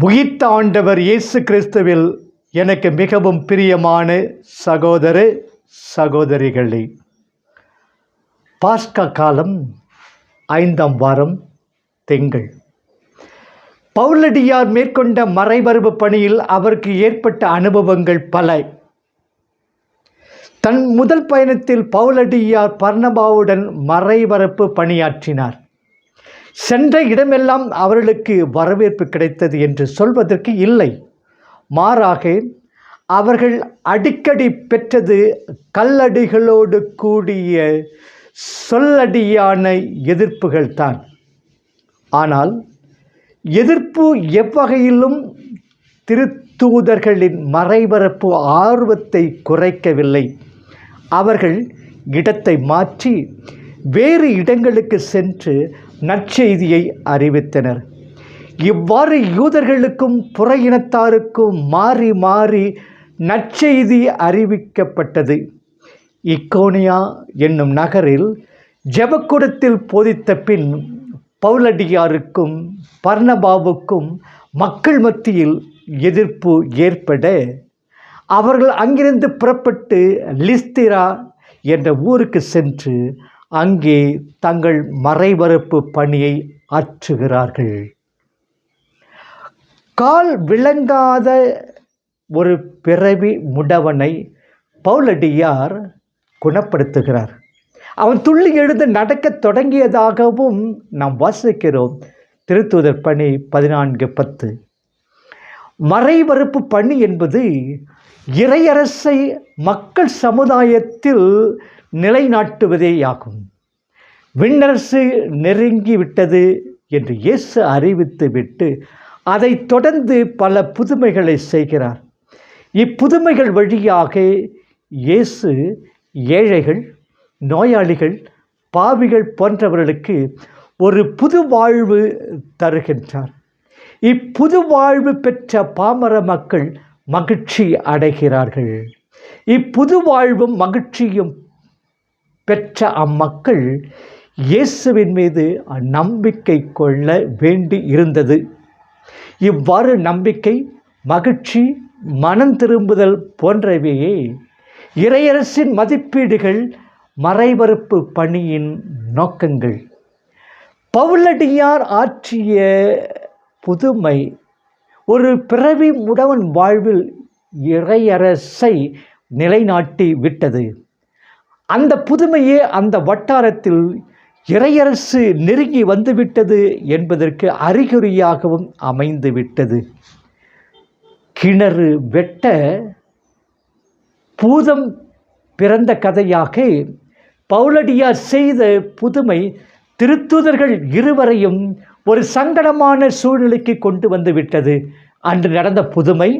உயிர்த்த ஆண்டவர் இயேசு கிறிஸ்துவில் எனக்கு மிகவும் பிரியமான சகோதர சகோதரிகளே பாஸ்கா காலம் ஐந்தாம் வாரம் திங்கள். பவுலடியார் மேற்கொண்ட மறைபருவு பணியில் அவருக்கு ஏற்பட்ட அனுபவங்கள் பல. தன் முதல் பயணத்தில் பவுலடியார் பர்ணபாவுடன் மறைபரப்பு பணியாற்றினார். சென்ற இடமெல்லாம் அவர்களுக்கு வரவேற்பு கிடைத்தது என்று சொல்வதற்கு இல்லை. மாறாக அவர்கள் அடிக்கடி பெற்றது கல்லடிகளோடு கூடிய சொல்லடியான எதிர்ப்புகள் தான். ஆனால் எதிர்ப்பு எவ்வகையிலும் திருத்தூதர்களின் மறைபரப்பு ஆர்வத்தை குறைக்கவில்லை. அவர்கள் இடத்தை மாற்றி வேறு இடங்களுக்கு சென்று நற்செய்தியை அறிவித்தனர். இவ்வாறு யூதர்களுக்கும் புற இனத்தாருக்கும் மாறி மாறி நற்செய்தி அறிவிக்கப்பட்டது. இக்கோனியா என்னும் நகரில் ஜெபக்கூடத்தில் போதித்த பின் பவுலடியாருக்கும் பர்ணபாவுக்கும் மக்கள் மத்தியில் எதிர்ப்பு ஏற்பட அவர்கள் அங்கிருந்து புறப்பட்டு லிஸ்திரா என்ற ஊருக்கு சென்று அங்கே தங்கள் மறைவரப்பு பணியை ஆற்றுகிறார்கள். கால் விளங்காத ஒரு பிறவி முடவனை பவுலடியார் குணப்படுத்துகிறார். அவன் துள்ளி எழுந்து நடக்க தொடங்கியதாகவும் நாம் வாசிக்கிறோம். திருத்துதர் பணி பதினான்கு பத்து. மறைவறுப்பு பணி என்பது இறையரசை மக்கள் சமுதாயத்தில் நிலைநாட்டுவதேயாகும் விண்ணரசு நெருங்கிவிட்டது என்று இயேசு அறிவித்து விட்டு அதை தொடர்ந்து பல புதுமைகளை செய்கிறார். இப்புதுமைகள் வழியாக இயேசு ஏழைகள் நோயாளிகள் பாவிகள் போன்றவர்களுக்கு ஒரு புது வாழ்வு தருகின்றார். இப்புது வாழ்வு பெற்ற பாமர மக்கள் மகிழ்ச்சி அடைகிறார்கள். இப்புது வாழ்வும் மகிழ்ச்சியும் பெற்ற அம்மக்கள் இயேசுவின் மீது நம்பிக்கை கொள்ள வேண்டி இருந்தது. இவ்வாறு நம்பிக்கை மகிழ்ச்சி மனம் திரும்புதல் போன்றவையே இறையரசின் மதிப்பீடுகள் மறைபரப்பு பணியின் நோக்கங்கள். பவுலடியார் ஆற்றிய புதுமை ஒரு பிறவி முடவன் வாழ்வில் இறையரசை நிலைநாட்டி விட்டது அந்த புதுமையே அந்த வட்டாரத்தில் இறையரசு நெருங்கி வந்துவிட்டது என்பதற்கு அறிகுறியாகவும் அமைந்துவிட்டது. கிணறு வெட்ட பூதம் பிறந்த கதையாக பவுலடியார் செய்த புதுமை திருத்தூதர்கள் இருவரையும் ஒரு சங்கடமான சூழ்நிலைக்கு கொண்டு வந்து விட்டது அன்று நடந்த புதுமை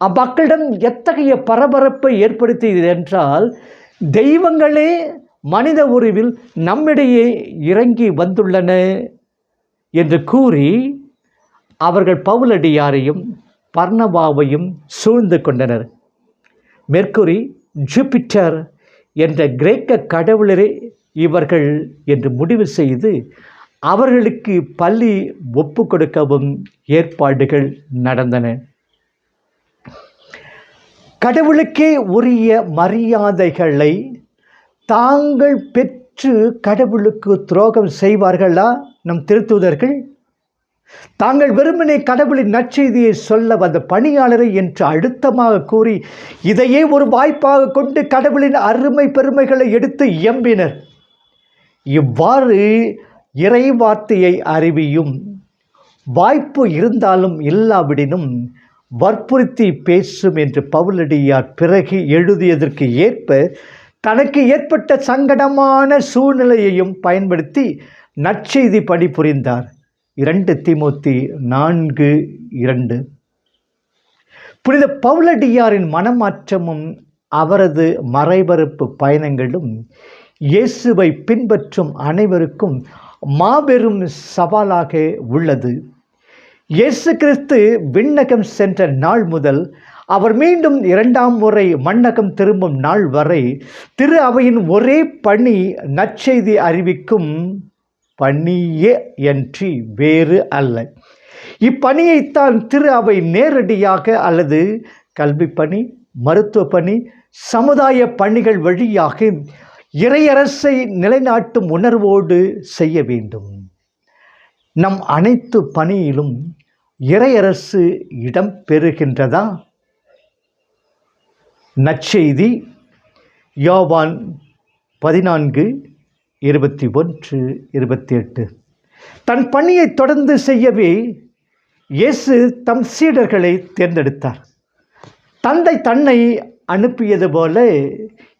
அம்மக்களிடம் எத்தகைய பரபரப்பை ஏற்படுத்தியது என்றால் தெய்வங்களே மனித உருவில் நம்மிடையே இறங்கி வந்துள்ளன என்று கூறி அவர்கள் பவுலடியாரையும் பர்ணபாவையும் சூழ்ந்து கொண்டனர். மெர்க்குரி ஜூபிட்டர் என்ற கிரேக்க கடவுளரே இவர்கள் என்று முடிவு செய்து அவர்களுக்கு பள்ளி ஒப்பு கொடுக்கவும் ஏற்பாடுகள் நடந்தன. கடவுளுக்கே உரிய மரியாதைகளை தாங்கள் பெற்று கடவுளுக்கு துரோகம் செய்வார்களா? நம் திருத்தூதர்கள் தாங்கள் வெறுமனே கடவுளின் நற்செய்தியை சொல்ல வந்த பணியாளரை என்று அழுத்தமாக கூறி இதையே ஒரு வாய்ப்பாக கொண்டு கடவுளின் அருமை பெருமைகளை எடுத்து இயம்பினர் இவ்வாறு இறை வார்த்தையை அறிவியும் வாய்ப்பு இருந்தாலும் இல்லாவிடினும் வற்புறுத்தி பேசும் என்று பவுலடியார் பிறகு எழுதியதற்கு ஏற்ப தனக்கு ஏற்பட்ட சங்கடமான சூழ்நிலையையும் பயன்படுத்தி நற்செய்தி பணிபுரிந்தார் இரண்டு திமுத்தி நான்கு இரண்டு. புனித பவுலடியாரின் மனமாற்றமும் அவரது மறைபரப்பு பயணங்களும் இயேசுவை பின்பற்றும் அனைவருக்கும் மாபெரும் சவாலாக உள்ளது. இயேசு கிறிஸ்து விண்ணகம் சென்ற நாள் முதல் அவர் மீண்டும் இரண்டாம் முறை மண்ணகம் திரும்பும் நாள் வரை திரு அவையின் ஒரே பணி நற்செய்தி அறிவிக்கும் பணியே என்று வேறு அல்ல. இப்பணியைத்தான் திரு அவை நேரடியாக அல்லது கல்வி பணி மருத்துவ பணி சமுதாய பணிகள் வழியாக இறையரசை நிலைநாட்டும் உணர்வோடு செய்ய வேண்டும். நம் அனைத்து பணியிலும் இறையரசு இடம் பெறுகின்றதா? நற்செய்தி யோவான் பதினான்கு இருபத்தி ஒன்று இருபத்தி எட்டு. தன் பணியை தொடர்ந்து செய்யவே இயேசு தம் சீடர்களை தேர்ந்தெடுத்தார். தந்தை தன்னை அனுப்பியது போல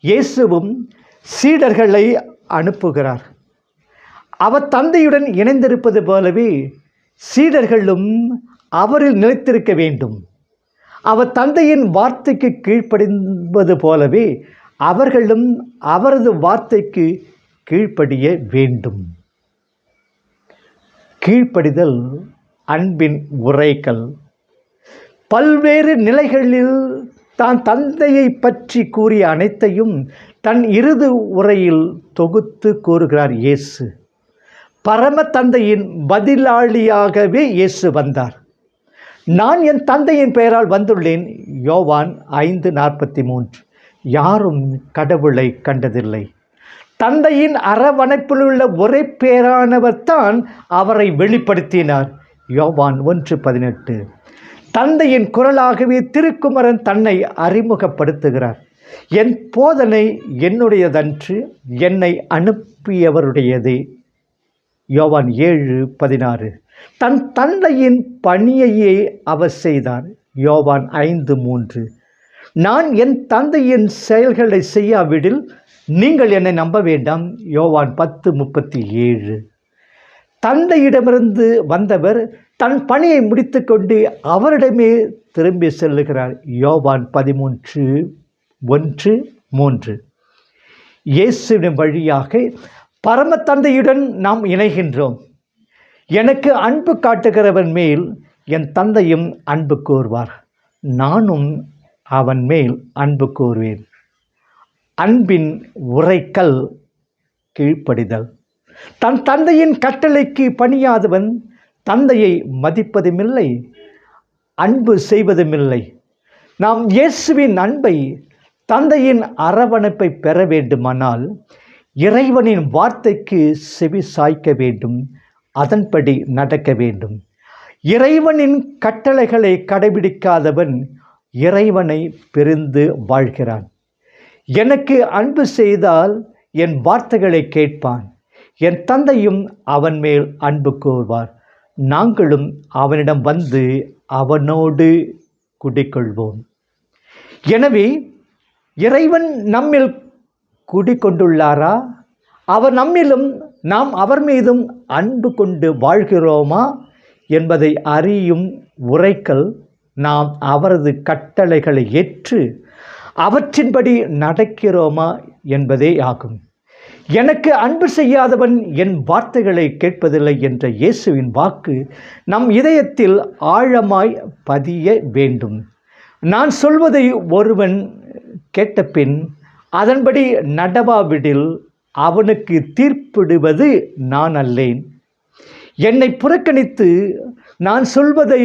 இயேசுவும் சீடர்களை அனுப்புகிறார். அவர் தந்தையுடன் இணைந்திருப்பது போலவே சீடர்களும் அவரில் நிலைத்திருக்க வேண்டும். அவர் தந்தையின் வார்த்தைக்கு கீழ்ப்படிவது போலவே அவர்களும் அவரது வார்த்தைக்கு கீழ்ப்படிய வேண்டும். கீழ்ப்படிதல் அன்பின் உரைகள். பல்வேறு நிலைகளில் தான் தந்தையை பற்றி கூறிய அனைத்தையும் தன் இறுதி உரையில் தொகுத்து கூறுகிறார் இயேசு. பரம தந்தையின் பதிலாளியாகவே இயேசு வந்தார். நான் என் தந்தையின் பெயரால் வந்துள்ளேன். யோவான் ஐந்து நாற்பத்தி மூன்று. யாரும் கடவுளை கண்டதில்லை. தந்தையின் அரவணைப்பில் உள்ள ஒரே பேரானவர் தான் அவரை வெளிப்படுத்தினார். யோவான் ஒன்று பதினெட்டு. தந்தையின் குரலாகவே திருக்குமரன் தன்னை அறிமுகப்படுத்துகிறார். என் போதனை என்னுடையதன்று என்னை அனுப்பியவருடையது. யோவான் ஏழு பதினாறு. தன் தந்தையின் பணியையே அவர் செய்தார் யோவான் ஐந்து மூன்று. நான் என் தந்தையின் செயல்களை செய்யாவிடில் நீங்கள் என்னை நம்ப வேண்டாம். யோவான் பத்து முப்பத்தி ஏழு. தந்தையிடமிருந்து வந்தவர் தன் பணியை முடித்துக்கொண்டு அவரிடமே திரும்பி செல்லுகிறார். யோவான் பதிமூன்று ஒன்று மூன்று. இயேசுவின் வழியாக பரம தந்தையுடன் நாம் இணைகின்றோம். எனக்கு அன்பு காட்டுகிறவன் மேல் என் தந்தையும் அன்பு கூறுவார் நானும் அவன் மேல் அன்பு கூறுவேன் அன்பின் உரைக்கல் கீழ்ப்படிதல். தன் தந்தையின் கட்டளைக்கு பணியாதவன் தந்தையை மதிப்பதுமில்லை அன்பு செய்வதுமில்லை. நாம் இயேசுவின் அன்பை தந்தையின் அரவணைப்பை பெற வேண்டுமானால் இறைவனின் வார்த்தைக்கு செவி சாய்க்க வேண்டும் அதன்படி நடக்க வேண்டும். இறைவனின் கட்டளைகளை கடைபிடிக்காதவன் இறைவனை பிரிந்து வாழ்கிறான். எனக்கு அன்பு செய்தால் என் வார்த்தைகளை கேட்பான். என் தந்தையும் அவன் மேல் அன்பு கூறுவார் நாங்களும் அவனிடம் வந்து அவனோடு குடிக்கொள்வோம் எனவே இறைவன் நம்மில் குடிக்கொண்டுள்ளாரா அவர் நம்மிலும் நாம் அவர் மீதும் அன்பு கொண்டு வாழ்கிறோமா? என்பதை அறியும் உரைக்கல் நாம் அவரது கட்டளைகளை ஏற்று அவற்றின்படி நடக்கிறோமா என்பதே ஆகும். எனக்கு அன்பு செய்யாதவன் என் வார்த்தைகளை கேட்பதில்லை என்ற இயேசுவின் வாக்கு நம் இதயத்தில் ஆழமாய் பதிய வேண்டும். நான் சொல்வதை ஒருவன் கேட்டபின் அதன்படி நடவாவிடில் அவனுக்கு தீர்ப்பிடுவது நான் அல்லேன். என்னை புறக்கணித்து நான் சொல்வதை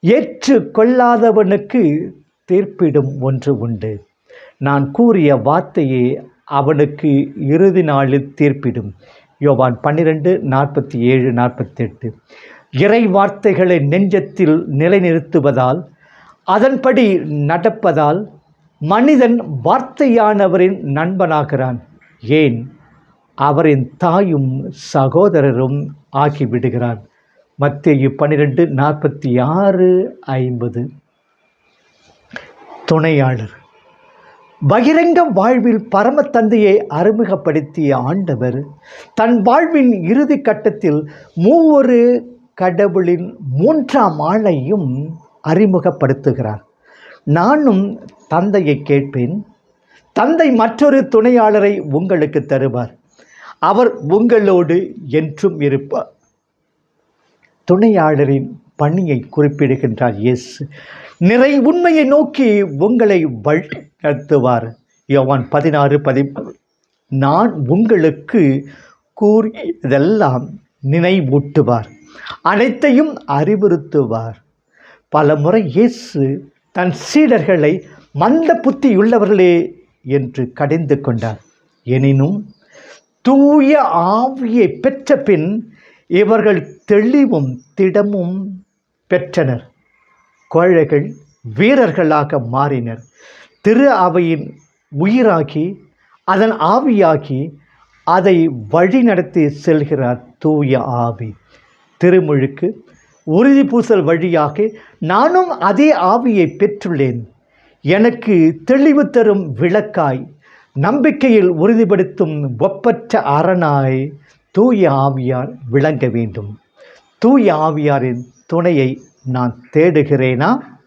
ஏற்று கொள்ளாதவனுக்கு தீர்ப்பிடும் ஒன்று உண்டு. நான் கூறிய வார்த்தையே அவனுக்கு இறுதி நாளில் தீர்ப்பிடும். யோவான் பன்னிரெண்டு நாற்பத்தி ஏழு நாற்பத்தெட்டு. இறை வார்த்தைகளை நெஞ்சத்தில் நிலைநிறுத்துவதால் அதன்படி நடப்பதால் மனிதன் வார்த்தையானவரின் நண்பனாகிறான். ஏன்? அவரின் தாயும் சகோதரரும் ஆகிவிடுகிறான் மத்திய பன்னிரெண்டு நாற்பத்தி ஆறு ஐம்பது. துணையாளர். பகிரங்க வாழ்வில் பரம தந்தையை அறிமுகப்படுத்திய ஆண்டவர் தன் வாழ்வின் இறுதி கட்டத்தில் மூவொரு கடவுளின் மூன்றாம் ஆளையும் அறிமுகப்படுத்துகிறார். நானும் தந்தையை கேட்பேன். தந்தை மற்றொரு துணையாளரை உங்களுக்கு தருவார். அவர் உங்களோடு என்றும் இருப்பார். துணையாளரின் பணியை குறிப்பிடுகின்றார் இயேசு. நிறை உண்மையை நோக்கி உங்களை வழி நடத்துவார் யோவான் பதினாறு பதி நான் உங்களுக்கு கூறியதெல்லாம் நினைவூட்டுவார். அனைத்தையும் அறிவுறுத்துவார். பல முறை இயேசு தன் சீடர்களை மந்த புத்தியுள்ளவர்களே என்று கடிந்து கொண்டார். எனினும் தூய ஆவியை பெற்ற பின் இவர்கள் தெளிவும் திடமும் பெற்றனர். கோழைகள் வீரர்களாக மாறினர். திரு அவையின் உயிராகி அதன் ஆவியாகி அதை வழிநடத்தி செல்கிறார் தூய ஆவி. திருமுழுக்கு உறுதி பூசல் வழியாக நானும் அதே ஆவியை பெற்றுள்ளேன். எனக்கு தெளிவு தரும் விளக்காய் நம்பிக்கையில் உறுதிப்படுத்தும் ஒப்பற்ற அரணாய் தூய ஆவியார் விளங்க வேண்டும். தூய ஆவியாரின் துணையை நான் தேடுகிறேனா?